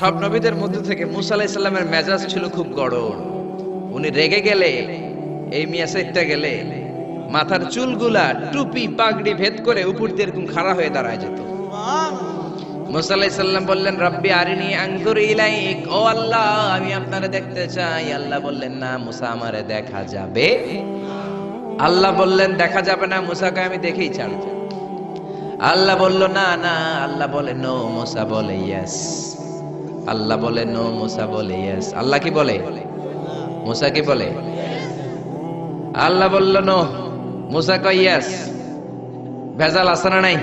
সব নবীদের মধ্যে থেকে মুসা আলাইহিস সালামের মেজাজ ছিল খুব গড়ন। উনি রেগে গেলে, এই মিয়া সাইডটা গেলে, মাথার চুলগুলা টুপি, পাগড়ি ভেদ করে উপর দিয়ে এরকম খাড়া হয়ে দাঁড়ায় যেত। মুসা আলাইহিস সালাম বললেন, রব্বি আরিনি আনজুর ইলাইক। ও আল্লাহ, আমি আপনারে দেখতে চাই। আল্লাহ বললেন, না, মুসা আমারে দেখা যাবে। আল্লাহ বললেন, দেখা যাবে না, মুসাকে আমি দেখেই ছাড়ব। আল্লাহ বলল, না না। আল্লাহ বলে, নো, মুসা বলে ইয়েস আল্লাহ বলে, নো, মুসা বলে ইয়েস আল্লাহ কি বলে? মুসা কি বলে? আল্লাহ বলল, নো, মুসা কয় ইয়েস ভেজাল আছে না নাই?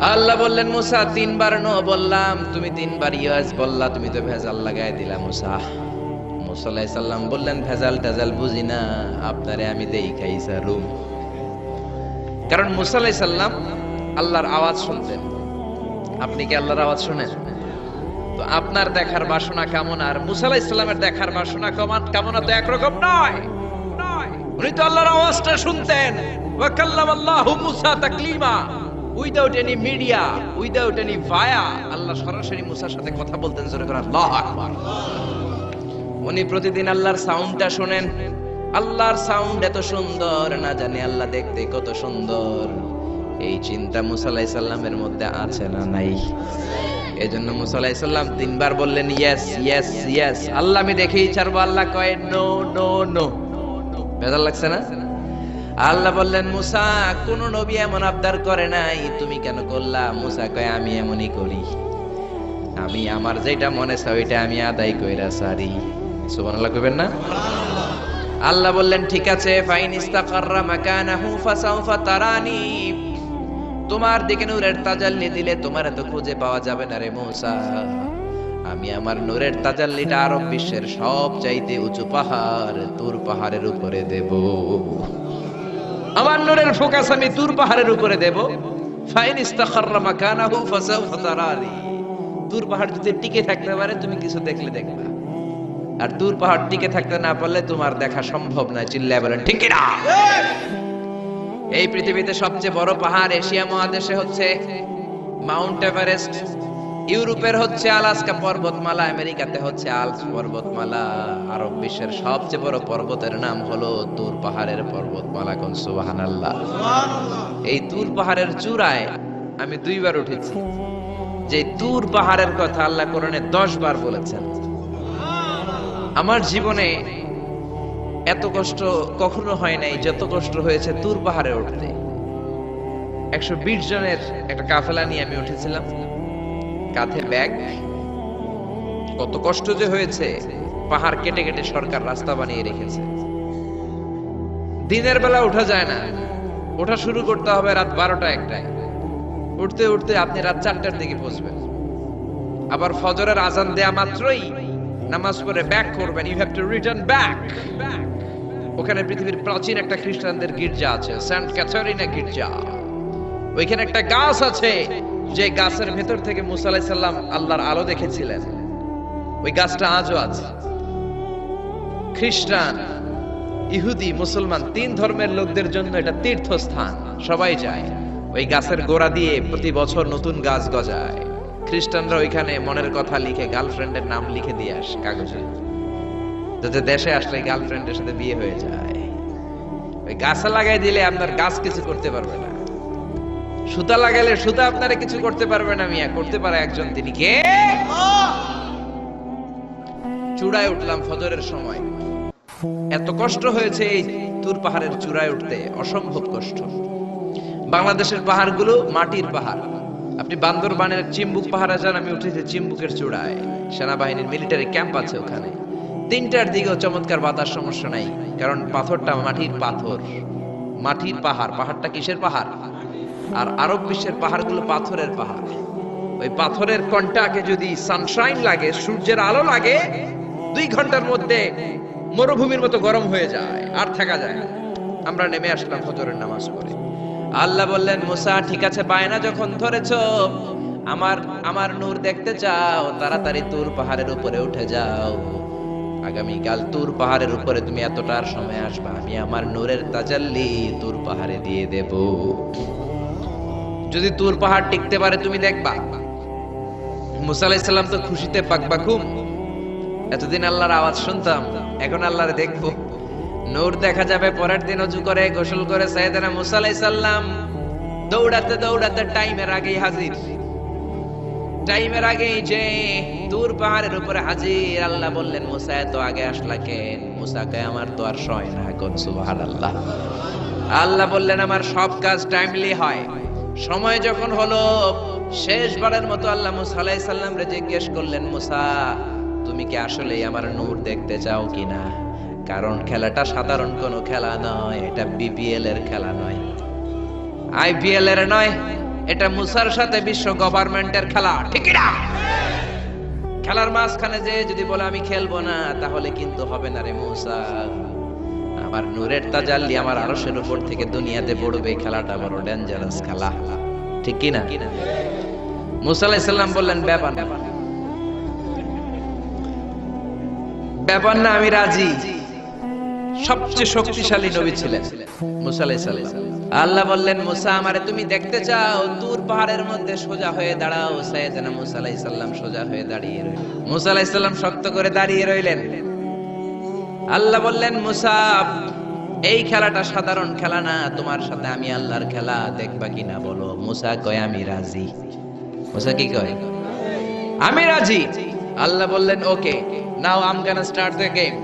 আল্লাহ বললেন, মুসা, তিনবার নো বললাম। তুমি তিনবার ইয়েস বললা, তুমি তো ভেজাল লাগাই দিলা, মুসা। মুসা আলাইহিস সালাম বললেন, ভেজাল টেজাল বুঝি না, আপনারে আমি দেই খাইছা রুম। কারণ মুসা আলাইহিস সালাম আল্লাহর আওয়াজ শুনতেন। আপনি কি আল্লাহর আওয়াজ শুনেন? তো আপনার দেখার বাসনা কেমন? আর মুসা আলাইহিস সালামের দেখার বাসনা কেমন কেমন তো একরকম নয়। উনি তো আল্লাহর আওয়াজটা শুনতেন। মুসা তাকলিমা। Without any media without any via Allah সরাসরি মুসার সাথে কথা বলতেন জোরে করে আকবার। উনি প্রতিদিন আল্লাহর সাউন্ডটা শোনেন। আল্লাহর সাউন্ড এত সুন্দর, না জানি আল্লাহ দেখতে কত সুন্দর। এই চিন্তা মুসা সালামের মধ্যে আছে না নাই? এজন্য মুসা সালাম তিনবার বললেন ইয়েস ইয়েস ইয়েস আল্লাহ আমি দেখেই ছাড়বো। আল্লাহ কয় নো নো নো বেজার লাগছে না? আল্লাহ বললেন, মুসা, কোন নবী এমন আবদার করে নাই। তুমি কেন করলা? মুসা কয়, আমি এমনই করি। আমি আমার যেটা মনে চাই ওইটা আমি আদায় কইরা সারি সুবহানাল্লাহ কইবেন না? আল্লাহ বললেন, ঠিক আছে, ফাইন ইস্তাকাররা মাকানাহু, ফাসাউফা তারানি। তোমার দিকে নূরের তাজাল্লি দিলে তোমার এত খুঁজে পাওয়া যাবে না রে মূসা। আমি আমার নূরের তাজাল্লিটা আরব বিশ্বের সব চাইতে উঁচু পাহাড়, তোর পাহাড়ের উপরে দেব। আমার নূরের ফোকাস আমি তোর পাহাড়ের উপরে দেব। ফাইন ইস্তাকাররা মাকানাহু ফাসাউফা তারানি। তুর পাহাড় যদি টিকে থাকতে পারে, তুমি কিছু দেখলে দেখবা। আর দূর পাহাড় টিকে থাকতে না পারলে তোমার দেখা সম্ভব না, চিল্লায় বলেন, ঠিক না এই পৃথিবীতে সবচেয়ে বড় পাহাড় এশিয়া মহাদেশে হচ্ছে মাউন্ট এভারেস্ট। ইউরোপের হচ্ছে আলাস্কা পর্বতমালা, আমেরিকাতে হচ্ছে আলস পর্বতমালা। আরব বিশ্বের সবচেয়ে বড় পর্বতের নাম হলো তুর পাহাড়ের পর্বতমালা কোন? সুবহানাল্লাহ। এই তুর পাহাড়ের চূড়ায় আমি দুইবার উঠেছি। যে তুর পাহাড়ের কথা আল্লাহ কোরআনে দশ বার বলেছেন। আমার জীবনে এত কষ্ট কখনো হয় নাই, যত কষ্ট হয়েছে তুর পাহাড়ে উঠতে। একশো বিশ জনের একটা কাফেলা নিয়ে আমি উঠেছিলাম। কাঁধে ব্যাগ। কত কষ্ট যে হয়েছে, পাহাড় কেটে কেটে সরকার রাস্তা বানিয়ে রেখেছে। দিনের বেলা ওঠা যায় না। ওঠা শুরু করতে হবে রাত বারোটা একটায়। উঠতে উঠতে আপনি রাত চারটার দিকে পৌঁছবেন। আবার ফজরের আজান দেয়া মাত্রই নামাজ পড়ে ব্যাক করবেন you have to return back ওখানে পৃথিবীর প্রাচীন একটা খ্রিস্টানদের গির্জা আছে সেন্ট ক্যাথরিনা গির্জা। ওইখানে একটা গাছ আছে, যে গাছের ভেতর থেকে মুসা আলাইহিস সালাম আল্লাহর আলো দেখেছিলেন। ওই গাছটা আজও আছে। খ্রিস্টান, ইহুদি, মুসলমান, তিন ধর্মের লোকদের জন্য এটা তীর্থস্থান। সবাই যায়। ওই গাছের গোড়া দিয়ে প্রতি বছর নতুন গাছ গজায়। খ্রিস্টানরা ওইখানে মনের কথা লিখে গার্লফ্রেন্ডের নাম লিখে দিয়ে আস কাগজে। যাতে দেশে আসলে গার্লফ্রেন্ডের সাথে বিয়ে হয়ে যায়। ওই গাছে লাগাই দিলে আপনার গাছ কিছু করতে পারবে না। সুতা লাগাইলে সুতা আপনারা কিছু করতে পারবে না মিয়া, করতে পারে একজন, তিনি কে? চূড়ায় উঠলাম ফজরের সময়। এত কষ্ট হয়েছে এই তুর পাহাড়ের চূড়ায় উঠতে, অসম্ভব কষ্ট। বাংলাদেশের পাহাড়গুলো মাটির পাহাড়। আপনি বান্দরবানের চিম্বুক পাহাড়ে যান, আমি উঠেছি চিম্বুকের চূড়ায়। সেনাবাহিনীর মিলিটারি ক্যাম্প আছে ওখানে। তিনটার দিকেও চমৎকার বাতাস সমস্যা নাই, কারণ পাথরটা মাটির পাথর। মাটির পাহাড়, পাহাড়টা কিসের পাহাড়? আর আরব বিশ্বের পাহাড়গুলো পাথরের পাহাড়। ওই পাথরের কন্টাকে যদি সানশাইন লাগে, সূর্যের আলো লাগে, দুই ঘণ্টার মধ্যে মরুভূমির মতো গরম হয়ে যায়, আর থাকা যায় আমরা নেমে আসলাম ফজরের নামাজ পড়ে। আল্লাহ বললেন, মুসা, ঠিক আছে, বায়না যখন ধরেছ, আমার আমার নূর দেখতে চাও, তাড়াতাড়ি তুর পাহাড়ের উপরে উঠে যাও। আগামীকাল তুর পাহাড়ের উপরে তুমি এতটার সময় আসবা, আমি আমার নূরের তাজাল্লি তুর পাহাড়ে দিয়ে দেব। যদি তুর পাহাড় টিকতে পারে, তুমি দেখবা। মুসা আলাইসাল্লাম তো খুশিতে পাকবাকুম। এতদিন আল্লাহর আওয়াজ শুনতাম, এখন আল্লাহর দেখব। নূর দেখা যাবে পরের দিন অজু করে, গোসল করে সাইয়েদানা মুসা আলাইসাল্লাম দৌড়াতে দৌড়াতে টাইমের আগেই হাজির। টাইমের আগেই যে দূর পাহাড়ের উপরে হাজির, আল্লাহ বললেন, মুসা, এত আগে আসলা কেন? মুসাকে আমার তো আর সয় না কোন সুবহানাল্লাহ। আল্লাহ বললেন, আমার সব কাজ টাইমলি হয়। সময় যখন হলো, শেষবারের মতো আল্লাহ মুসা আলাইহিস সালাম রে জিজ্ঞেস করলেন, মুসা, তুমি কি আসলেই আমার নূর দেখতে চাও কিনা? কারণ খেলাটা সাধারণ কোনো খেলা নয়, এটা বিপিএল এর খেলা নয়। আইপিএল এর নয়, এটা মুসার সাথে বিশ্ব গভর্নমেন্টের খেলা, ঠিক না? খেলার মাঝখানে যে যদি বলে আমি খেলব না, তাহলে কিন্তু হবে না রে মুসা। আমার নূরের তাজাল্লি আমার আরশের উপর থেকে দুনিয়াতে পড়বে, খেলাটা বড় ডেঞ্জারাস খেলা, ঠিক কি না? মুসা আলাইহিস বললেন, ব্যাপার ব্যাপার না, আমি রাজি। সবচেয়ে শক্তিশালী নবী ছিলেন আল্লাহ বললেন, মুসা, আমারে তুমি দেখতে চাও, দূর পাহাড়ের মধ্যে সোজা হয়ে দাঁড়াও। সাইয়েদনা মুসা সোজা হয়ে দাঁড়িয়ে মুসা শক্ত করে দাঁড়িয়ে রইলেন। আল্লাহ বললেন, মুসা, এই খেলাটা সাধারণ খেলা না, তোমার সাথে আমি আল্লাহর খেলা দেখবা কিনা বলো। মুসা কয়, আমি রাজি। মুসা কি কয়? আমি রাজি। আল্লাহ বললেন, okay, now I'm gonna start the game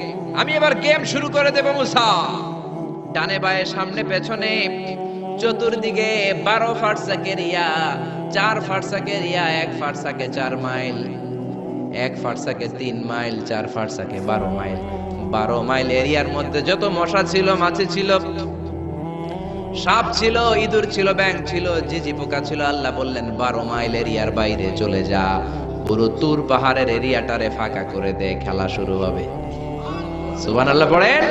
আমি এবার গেম শুরু করে দেব মুসা। ডানে বায়ে, সামনে পেছনে, চতুর্দিকে বারো ফারসাকের ইয়া চার ফারসাকের ইয়া এক ফারসাকে চার মাইল, এক ফারসাকে তিন মাইল, চার ফারসাকে বারো মাইল। বারো মাইল এরিয়ার মধ্যে যত মশা ছিল, মাছি ছিল, সাপ ছিল, ইঁদুর ছিল ব্যাং ছিল, জিজি পোকা ছিল, আল্লাহ বললেন, বারো মাইল এরিয়ার বাইরে চলে যা। পুরো তুর পাহাড়ের এরিয়াটারে ফাঁকা করে দে, খেলা শুরু হবে। সুবান আল্লাহ পড়েন।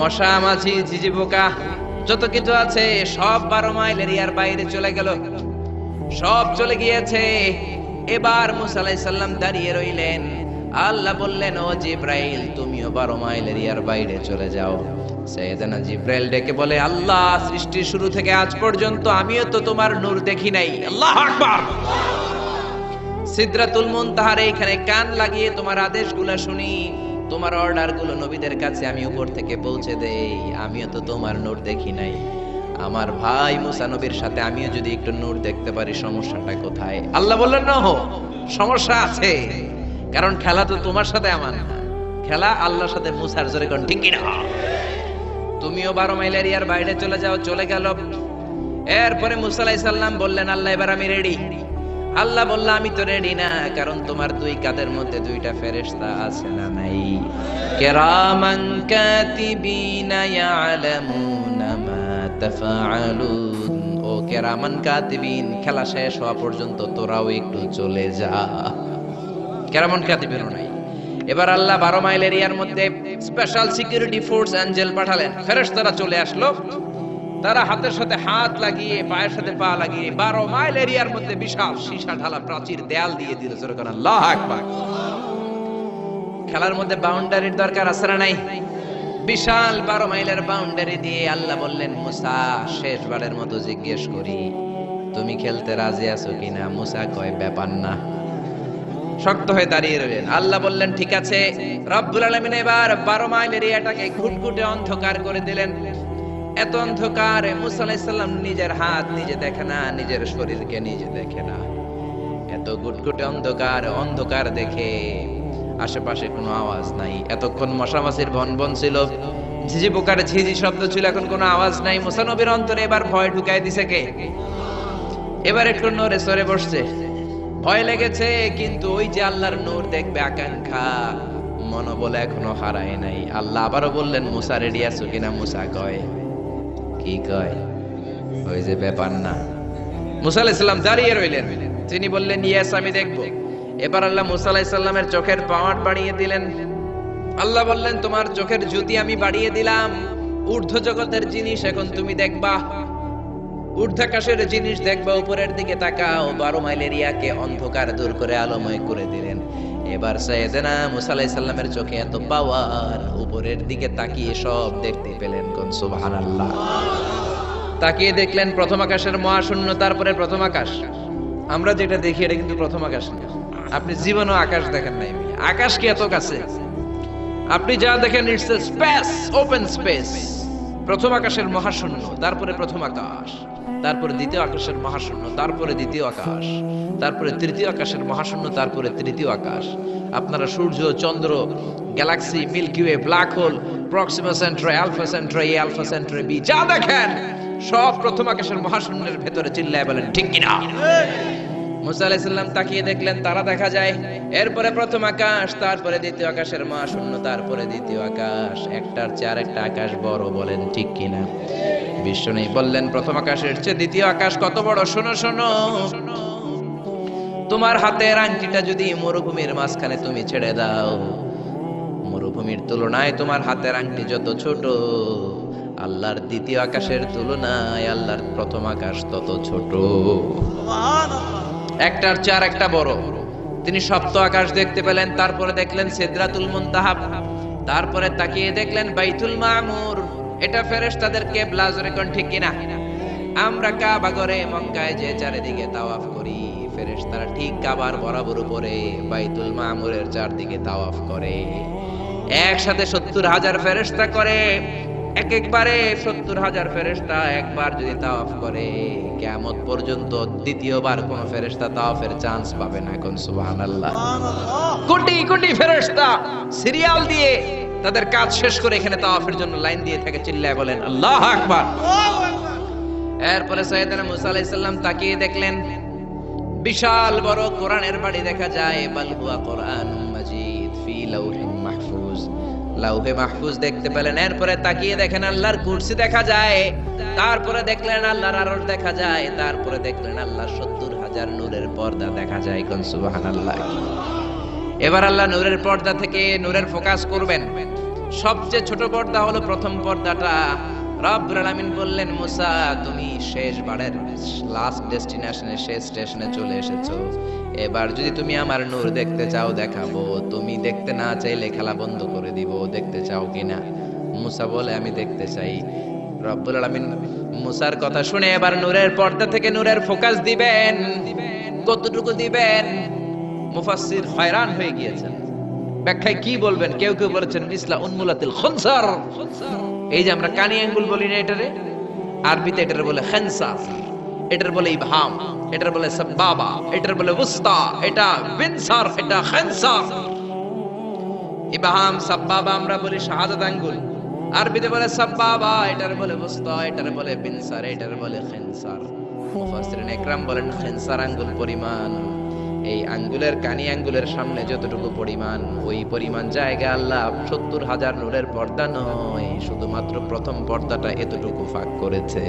মশা, মাছি পোকা, যত কিছু আছে, সব বারো মাইল এরিয়ার বাইরে চলে গেল। সব চলে গিয়েছে। এবার দাঁড়িয়ে রইলেন। আল্লাহ বললেন, ও জিব্রাইল, তুমিও বারো মাইল এরিয়ার বাইরে চলে যাও। সৈয়দনা জিব্রাইল ডেকে বলে, আল্লাহ, সৃষ্টির শুরু থেকে আজ পর্যন্ত আমিও তো তোমার নূর দেখি নাই। আল্লাহ আকবার। সিদরাতুল মুনতাহার এইখানে কান লাগিয়ে তোমার আদেশগুলো শুনি। তোমার অর্ডারগুলো নবীদের কাছে আমি উপর থেকে পৌঁছে দেই। আমিও তো তোমার নূর দেখি নাই। আমার ভাই মুসা নবীর সাথে আমিও যদি একটু নূর দেখতে পারি, সমস্যাটা কোথায়? আল্লাহ বললেন না সমস্যা আছে। কারণ খেলা তো তোমার সাথে আমার না। খেলা আল্লাহর সাথে মুসার জোরে কোন ঠিক কিনা? তুমিও বারো মাইল এরিয়ার বাইরে চলে যাও, চলে গেল। এরপরে মুসা আলাইহিস সালাম বললেন, আল্লাহ, এবার আমি রেডি আল্লাহ বলল, আমি তো রেডি না, কারণ তোমার দুই কাদের মধ্যে দুইটা ফেরেশতা আছে না নাই। কিরামান কাতিবিনা ইয়ালামুনা মা ও কিরামান কাতিবিন, খেলা শেষ হওয়া পর্যন্ত তোরাও একটু চলে যা। কেরামন কাতিবিন নাই। এবার আল্লাহ বারো মাইল এরিয়ার মধ্যে স্পেশাল সিকিউরিটি ফোর্স অ্যাঞ্জেল পাঠালেন। ফেরেশতারা চলে আসলো। তারা হাতের সাথে হাত লাগিয়ে, পায়ের সাথে পা লাগিয়ে বারো মাইল এরিয়ার মধ্যে বিশাল সীসা ঢালা প্রাচীর দেয়াল দিয়ে দিল। যেরকম আল্লাহ আকবার। খেলার মধ্যে বাউন্ডারির দরকার আছে না নাই? বিশাল বারো মাইলের বাউন্ডারি দিয়ে আল্লাহ বললেন, মুসা, শেষবারের মতো জিজ্ঞেস করি, তুমি খেলতে রাজি আছো কিনা? মুসা কয়, ব্যাপার না। শক্ত হয়ে দাঁড়িয়ে রইলেন। আল্লাহ বললেন, ঠিক আছে। রব্বুল আলমিন এবার বারো মাইল এরিয়াটাকে ঘুটঘুটে অন্ধকার করে দিলেন। এত অন্ধকার মুসা নিজের হাত নিজে দেখে না, নিজের শরীরকে নিজে দেখে না। এত গুটগুটে অন্ধকার অন্ধকার দেখে আশেপাশে কোনো আওয়াজ নাই। এতক্ষণ মশামাছির বন বন ছিল। ঝিঝি পোকার ঝিঝি শব্দ ছিল, এখন কোনো আওয়াজ নাই। মুসানবীর অন্তরে এবার ভয় ঢুকাই দিছে কে? এবার একটু নড়ে সরে বসছে। ভয় লেগেছে, কিন্তু ওই যে আল্লাহর নূর দেখবে আকাঙ্ক্ষা, মনোবল এখনও হারায় নাই। আল্লাহ আবারও বললেন, মুসা রেডি আছো কিনা? মুসা কয় কি কয়? ওই যে ব্যাপার না। মুসা আলাইসাল্লাম দাঁড়িয়ে রইলেন। তিনি বললেন, ইয়েস, আমি দেখব। এবার আল্লাহ মুসা আলাইসাল্লামের চোখের পাওয়ার বাড়িয়ে দিলেন। আল্লাহ বললেন, তোমার চোখের জ্যোতি আমি বাড়িয়ে দিলাম। ঊর্ধ্ব জগতের জিনিস এখন তুমি দেখবা। ঊর্ধ্বাকাশের জিনিস দেখবা, উপরের দিকে তাকাও। বারো মাইল এরিয়াকে অন্ধকার দূর করে আলোময় করে দিলেন। এবার সৈয়দনা মুসা আলাইহিস সালামের চোখে এত পাওয়ার উপরের দিকে তাকিয়ে সব দেখতে পেলেন কোন সুবহানাল্লাহ। তাকিয়ে দেখলেন প্রথম আকাশের মহাশূন্য, তারপরে প্রথম আকাশ। আমরা যেটা দেখি, এটা কিন্তু প্রথম আকাশ না। আপনি জীবনও আকাশ দেখেন নাই আকাশ কি এত কাছে? আপনি যা দেখেন ইটস স্পেস ওপেন স্পেস প্রথম আকাশের মহাশূন্য, তারপরে প্রথম আকাশ, তারপরে দ্বিতীয় আকাশের মহাশূন্য, তারপরে দ্বিতীয় আকাশ, তারপরে তৃতীয় আকাশের মহাশূন্য, তারপরে তৃতীয় আকাশ। আপনারা সূর্য, চন্দ্র, galaxy, Milky Way, black hole, Proxima Centauri, Alpha Centauri, A, Alpha Centauri, B, যা দেখেন, সব প্রথম আকাশের মহাশূন্যের ভেতরে চিল্লায় বলেন, ঠিক কিনা? মুসা আলাইসাল্লাম তাকিয়ে দেখলেন, তারা দেখা যায়, এরপরে প্রথম আকাশ, তারপরে দ্বিতীয় আকাশের মহাশূন্য তারপরে দ্বিতীয় আকাশ, একটার চেয়ে আরেকটা আকাশ বড় বলেন ঠিক কিনা? বিশ্ব নেই। বললেন, প্রথম আকাশের চেয়ে দ্বিতীয় আকাশ কত বড়? শোনো শোনো। তোমার হাতের আংটিটা যদি মরুভূমির মাঝখানে তুমি ছেড়ে দাও, মরুভূমির তুলনায় তোমার হাতের আংটি যত ছোট, আল্লাহর দ্বিতীয় আকাশের তুলনায় আল্লাহর প্রথম আকাশ তত ছোট। একটার চার, একটা বড়। তিনি সপ্ত আকাশ দেখতে পেলেন, তারপরে দেখলেন সিদরাতুল মুনতাহাব। তারপরে তাকিয়ে দেখলেন বাইতুল মামুর। এটা ফেরেশতাদের কেবলা, জোরে কোন ঠিক কিনা? আমরা কাবা করে মক্কায় যে চারিদিকে তাওয়াফ করি, ফেরেশতারা ঠিক কাবার বরাবর উপরে বাইতুল মামুরের চারদিকে তাওয়াফ করে। একসাথে সত্তর হাজার ফেরেশতা করে। এক একবারে সত্তর হাজার ফেরেশতা একবার যদি তাওয়াফ করে কেমত পর্যন্ত দ্বিতীয়বার কোন ফেরেশতা তাওয়াফের চান্স পাবে না এখন, সুবহানাল্লাহ। কোটি কোটি ফেরেশতা সিরিয়াল দিয়ে তাদের কাজ শেষ করে এখানে তাওয়াফের জন্য লাইন দিয়ে থাকে চিল্লায় বলেন, আল্লাহ আকবার। এরপরে সৈয়দনা মুসা আলাইহিস সালাম তাকিয়ে দেখলেন, বিশাল বড় কোরআনের বাড়ি দেখা যায়, বাল কোরআন মাজিদ ফি মাহফুজ লাউহে মাহফুজ দেখতে পেলেন। এরপরে তাকিয়ে দেখেন আল্লাহর কুরসি দেখা যায়। তারপরে দেখলেন আল্লাহর আরশ দেখা যায়। তারপরে দেখলেন আল্লাহর সত্তর হাজার নূরের পর্দা দেখা যায় কোন সুবহানাল্লাহ। এবার আল্লাহ নূরের পর্দা থেকে নূরের ফোকাস করবেন। সবচেয়ে ছোট পর্দা হলো প্রথম পর্দাটা। রব্বুল আলামিন বললেন, মুসা, তুমি শেষ বারের লাস্ট ডেস্টিনেশনে শেষ স্টেশনে চলে এসেছ। এবার যদি তুমি আমার নূর দেখতে চাও, দেখাবো। তুমি দেখতে না চাইলে খেলা বন্ধ করে দিব। দেখতে চাও কিনা? মুসা বলে, আমি দেখতে চাই। রব্বুল আলামিন মুসার কথা শুনে এবার নূরের পর্দা থেকে নূরের ফোকাস দিবেন। কতটুকু দিবেন? মুফাসসির হয়রান হয়ে গিয়েছেন। ব্যাখ্যায় কি বলবেন? কেউ কেউ বলেছেন ইসলা উন্মুলাতিল খনসার। এই যে আমরা কানি আঙ্গুল বলি না এটারে? আরবিতে এটার বলে, খেনসার। এটার বলে ইবহাম, এটার বলে সাব্বাবা, এটার বলে উস্তা, এটা বিনসার, এটা খেনসার। ইবহাম, সাব্বাবা আমরা বলি শাহাদাত আঙ্গুল। আরবিতে বলে সাব্বাবা, এটার বলে উস্তা, এটার বলে বিনসার, এটার বলে খেনসার। মুফাসসিরিন একরাম বলেন খেনসার আঙ্গুল পরিমাণ। এই আঙ্গুলের কানি আঙ্গুলের সামনে যতটুকু পরিমাণ, ওই পরিমাণ জায়গা আল্লাহ সত্তর হাজার নূরের পর্দা নয়, শুধুমাত্র প্রথম পর্দাটা এতটুকু ফাঁক করেছে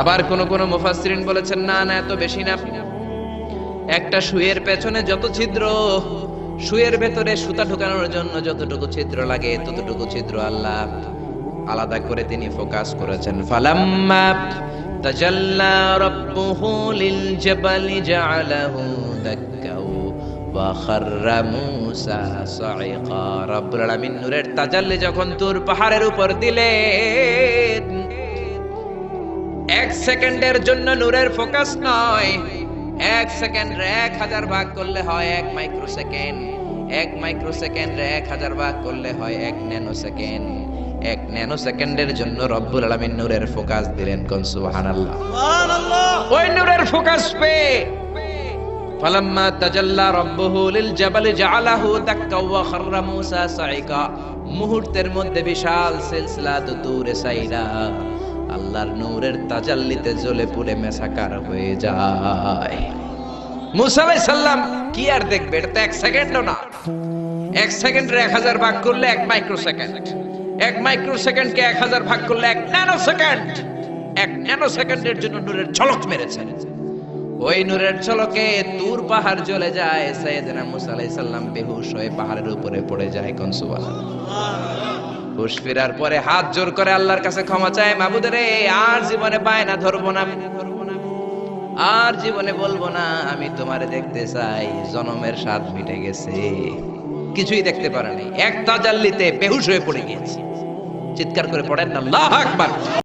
আবার কোন কোন মুফাসসিরিন বলেছেন, না না, এত বেশি না। একটা সুয়ের পেছনে যত ছিদ্র শুয়ের ভেতরে সুতা ঢোকানোর জন্য যতটুকু ছিদ্র লাগে, ততটুকু ছিদ্র আল্লাহ আলাদা করে তিনি ফোকাস করেছেন। ফালাম্মা তাজাল্লা রাব্বুহু লিল জাবালি জাআলাহু দাক্কাউ ওয়া খাররা মূসা সাইকা রব্বুল আলামিন নূরের তাজাল্লি যখন তুর পাহাড়ের উপর দিলেন এক সেকেন্ডের জন্য নূরের ফোকাস নয়। এক সেকেন্ড এক হাজার ভাগ করলে হয় এক মাইক্রো সেকেন্ড এক মাইক্রো সেকেন্ড এক হাজার ভাগ করলে হয় এক ন্যানো সেকেন্ড এক ন্যানো সেকেন্ডের জন্য রব্বুল আলামিন নূরের ফোকাস দিলেন কোন সুবহানাল্লাহ। ওই নূরের ফোকাস পে। তাজাল্লা রাব্বুহু লিল জাবালি জাআলাহু দাক্কা ওয়া খাররা মুহূর্তের মধ্যে বিশাল সিলসিলা দূরে সাইরা। আল্লাহর নূরের তাজাল্লিতে জ্বলে পুড়ে মেসাকার হয়ে যায়। সালাম কি আর দেখবে? এটা তো এক সেকেন্ডও না। এক এক হাজার ভাগ করলে এক মাইক্রো সেকেন্ড এক মাইক্রো সেকেন্ডকে এক হাজার ভাগ করলে এক ন্যানো সেকেন্ড এক ন্যানো সেকেন্ডের জন্য নূরের ঝলক মেরেছেন ওই নূরের ঝলকে তুর পাহাড় জ্বলে যায়। সৈয়দনা মুসা আলাইহিস সালাম বেহুশ হয়ে পাহাড়ের উপরে পড়ে যায় কোন হুশ ফেরার পরে হাত জোর করে আল্লাহর কাছে ক্ষমা চায়, মাবুদ রে, আর জীবনে পায় না, ধরবো না। আর জীবনে বলব না, আমি তোমারে দেখতে চাই, জনমের স্বাদ মিটে গেছে। কিছুই দেখতে পারে নাই। এক তাজাল্লিতে বেহুশ হয়ে পড়ে গিয়েছে। চিৎকার করে পড়েন না, আল্লাহ আকবার!